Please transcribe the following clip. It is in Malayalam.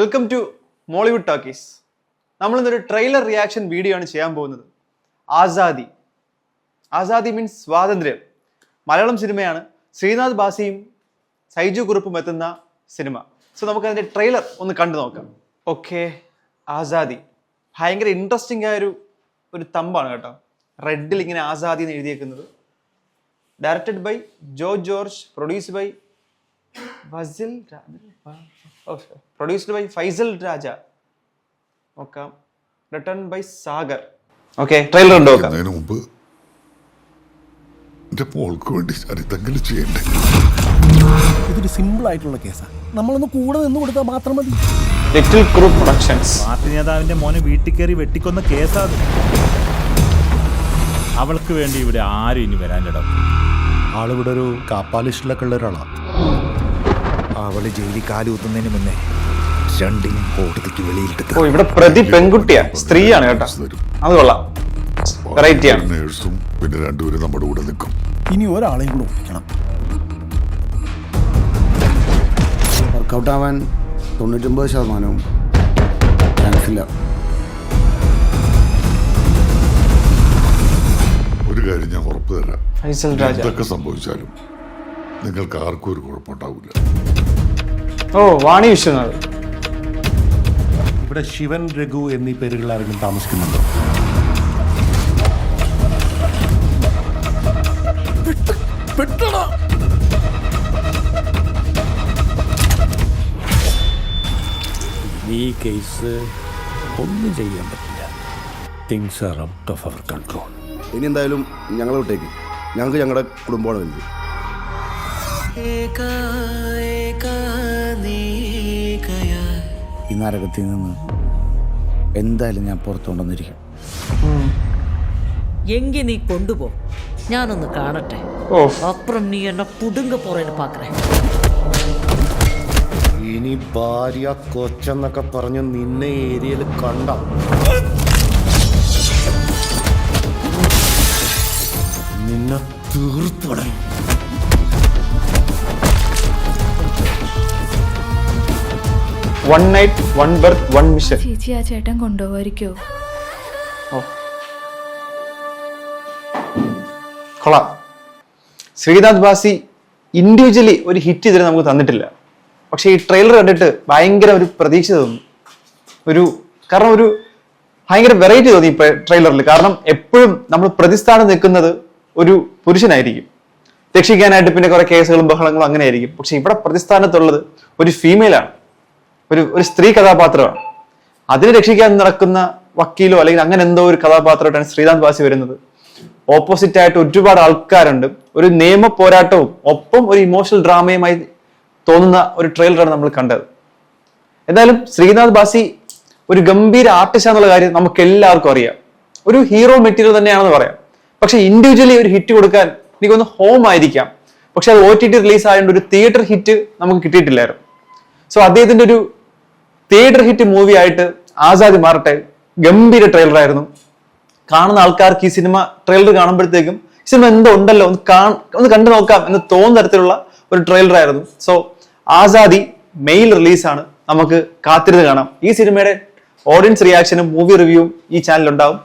വെൽക്കം ടു മോളിവുഡ് ടോക്കീസ് നമ്മളിന്നൊരു ട്രെയിലർ റിയാക്ഷൻ വീഡിയോ ആണ് ചെയ്യാൻ പോകുന്നത്. ആസാദി. ആസാദി മീൻസ് സ്വാതന്ത്ര്യം. മലയാളം സിനിമയാണ്. ശ്രീനാഥ് ബാസിയും സൈജു കുറുപ്പും എത്തുന്ന സിനിമ. സോ നമുക്ക് അതിന്റെ ട്രെയിലർ ഒന്ന് കണ്ടു നോക്കാം. ഓക്കെ ആസാദി. ഭയങ്കര ഇൻട്രസ്റ്റിംഗ് ആയ ഒരു ഒരു തമ്പാണ് കേട്ടോ. റെഡിൽ ഇങ്ങനെ ആസാദി എന്ന് എഴുതിയേക്കുന്നത്. Directed by Jo George produce by Fasil produced by Faisal Raja. നോക്കാം. Written by Sagar. Okay trailer ഉണ്ടോ അതിനു മുമ്പ് എന്റെ പോൾക്ക് വേണ്ടി ഞാൻ ഇതെങ്കിലും ചെയ്യണ്ടേ? ഇതൊരു സിമ്പിൾ ആയിട്ടുള്ള കേസാണ് നമ്മളൊന്ന് കൂടെ നിന്ന് കൊടുത്താൽ മാത്രം മതി. ലിറ്റിൽ ക്രൂ പ്രൊഡക്ഷൻസ് പാർട്ടി നേതാവിന്റെ മോനെ വീട്ടിൽ കയറി വെട്ടിക്കൊന്ന കേസാത് അവൾക്ക് വേണ്ടി ഇവിടെ ആരും ഇനി വരാനിടം ആളിവിടെ ഒരു കാപ്പാലിസ്റ്റിലൊക്കെ ഉള്ള ഒരാളാണ് അവൾ ജയിലിൽ കാലുകുത്തുന്നതിന് മുന്നേ രണ്ടിനും കോടതിക്ക് വെളിയിലിട്ട് ഓ ഇവിടെ പ്രതി പെൺകുട്ടിയാ. സ്ത്രീയാണ് കേട്ടോ. അത് കൊള്ളാം. വെറൈറ്റിയാണ് നേഴ്സും പിന്നെ രണ്ടുപേരും നമ്മുടെ കൂടെ നിൽക്കും. ഇനി ഒരാളെയും കൂടെ ഒപ്പിക്കണം വർക്കൗട്ട് ആവാൻ തൊണ്ണൂറ്റൊമ്പത് ശതമാനവും ചാൻസ് ഇല്ല ഒരു കാര്യം ഞാൻ ഉറപ്പ് തരാം. ഫൈസൽ രാജ. എന്തൊക്കെ സംഭവിച്ചാലും നിങ്ങൾക്ക് ആർക്കും ഒരു കുഴപ്പമുണ്ടാവില്ല. ഓ വാണി വിശ്വനാഥ്. ഇവിടെ ശിവൻ രഘു എന്നീ പേരുകൾ ആരെങ്കിലും താമസിക്കുന്നുണ്ടോ? ഈ കേസ് ഒന്നും ചെയ്യാൻ പറ്റില്ല. Things are out of our control ഇനി എന്തായാലും ഞങ്ങളെ വിട്ടേക്ക്. ഞങ്ങൾക്ക് ഞങ്ങളുടെ കുടുംബമാണ് വലുത്. ഈ നരകത്തിൽ നിന്ന് എന്തായാലും ഞാൻ പുറത്തുകൊണ്ടുവന്നിരിക്കും എങ്കി നീ കൊണ്ടുപോ. ഞാനൊന്ന് കാണട്ടെ. അപ്പുറം നീ എന്നെ പുടുങ്ക പുറയിൽ പാക്കറേ. ഇനി ഭാര്യ കൊച്ചെന്നൊക്കെ പറഞ്ഞ് നിന്നെ ഏരിയയിൽ കണ്ട. നിന്നെ തീർത്തടയും one night one berth one mission ചേച്ചി ആ ചേട്ടൻ കൊണ്ടുപോകാതിരിക്കോ കൊള്ളാം. ശ്രീനാഥ് ബാസി ഇൻഡിവിജ്വലി ഒരു ഹിറ്റ് ഇതിന് നമുക്ക് തന്നിട്ടില്ല. പക്ഷെ ഈ ട്രെയിലർ കണ്ടിട്ട് ഭയങ്കര ഒരു പ്രതീക്ഷ തോന്നി. ഒരു കാരണം ഒരു ഭയങ്കര വെറൈറ്റി തോന്നി ട്രെയിലറിൽ കാരണം എപ്പോഴും നമ്മൾ പ്രതിസ്ഥാനം നിൽക്കുന്നത് ഒരു പുരുഷനായിരിക്കും. രക്ഷിക്കാനായിട്ട് പിന്നെ കുറെ കേസുകളും ബഹളങ്ങളും അങ്ങനെ ആയിരിക്കും പക്ഷെ ഇവിടെ പ്രതിസ്ഥാനത്തുള്ളത് ഒരു ഫീമെയിലാണ് ഒരു ഒരു സ്ത്രീ കഥാപാത്രമാണ്. അതിനെ രക്ഷിക്കാൻ നടക്കുന്ന വക്കീലോ അല്ലെങ്കിൽ അങ്ങനെ എന്തോ ഒരു കഥാപാത്രമായിട്ടാണ് ശ്രീനാഥ് വാസി വരുന്നത്. ഓപ്പോസിറ്റ് ആയിട്ട് ഒരുപാട് ആൾക്കാരുണ്ട്. ഒരു നിയമ പോരാട്ടവും ഒപ്പം ഒരു ഇമോഷണൽ ഡ്രാമയുമായി തോന്നുന്ന ഒരു ട്രെയിലറാണ് നമ്മൾ കണ്ടത്. എന്തായാലും ശ്രീനാഥ് ബാസി ഒരു ഗംഭീര ആർട്ടിസ്റ്റ് എന്നുള്ള കാര്യം നമുക്ക് എല്ലാവർക്കും അറിയാം. ഒരു ഹീറോ മെറ്റീരിയൽ തന്നെയാണെന്ന് പറയാം. പക്ഷെ ഇൻഡിവിജ്വലി ഒരു ഹിറ്റ് കൊടുക്കാൻ എനിക്കൊന്ന് ഹോം ആയിരിക്കാം. പക്ഷെ അത് ഒ ടി ടി റിലീസ് ആയതുകൊണ്ട് ഒരു തിയേറ്റർ ഹിറ്റ് നമുക്ക് കിട്ടിയിട്ടില്ലായിരുന്നു. സോ അദ്ദേഹത്തിന്റെ ഒരു തിയേറ്റർ ഹിറ്റ് മൂവി ആയിട്ട് ആസാദി മാറട്ടെ. ഗംഭീര ട്രെയിലർ ആയിരുന്നു. കാണുന്ന ആൾക്കാർക്ക് ഈ സിനിമ ട്രെയിലർ കാണുമ്പോഴത്തേക്കും സിനിമ എന്തോ ഉണ്ടല്ലോ ഒന്ന് കാ ഒന്ന് കണ്ടു നോക്കാം എന്ന് തോന്നുന്ന തരത്തിലുള്ള ഒരു ട്രെയിലർ ആയിരുന്നു. സോ ആസാദി മെയിൽ റിലീസാണ് നമുക്ക് കാത്തിരുന്ന് കാണാം. ഈ സിനിമയുടെ ഓഡിയൻസ് റിയാക്ഷനും മൂവി റിവ്യൂവും ഈ ഉണ്ടാവും.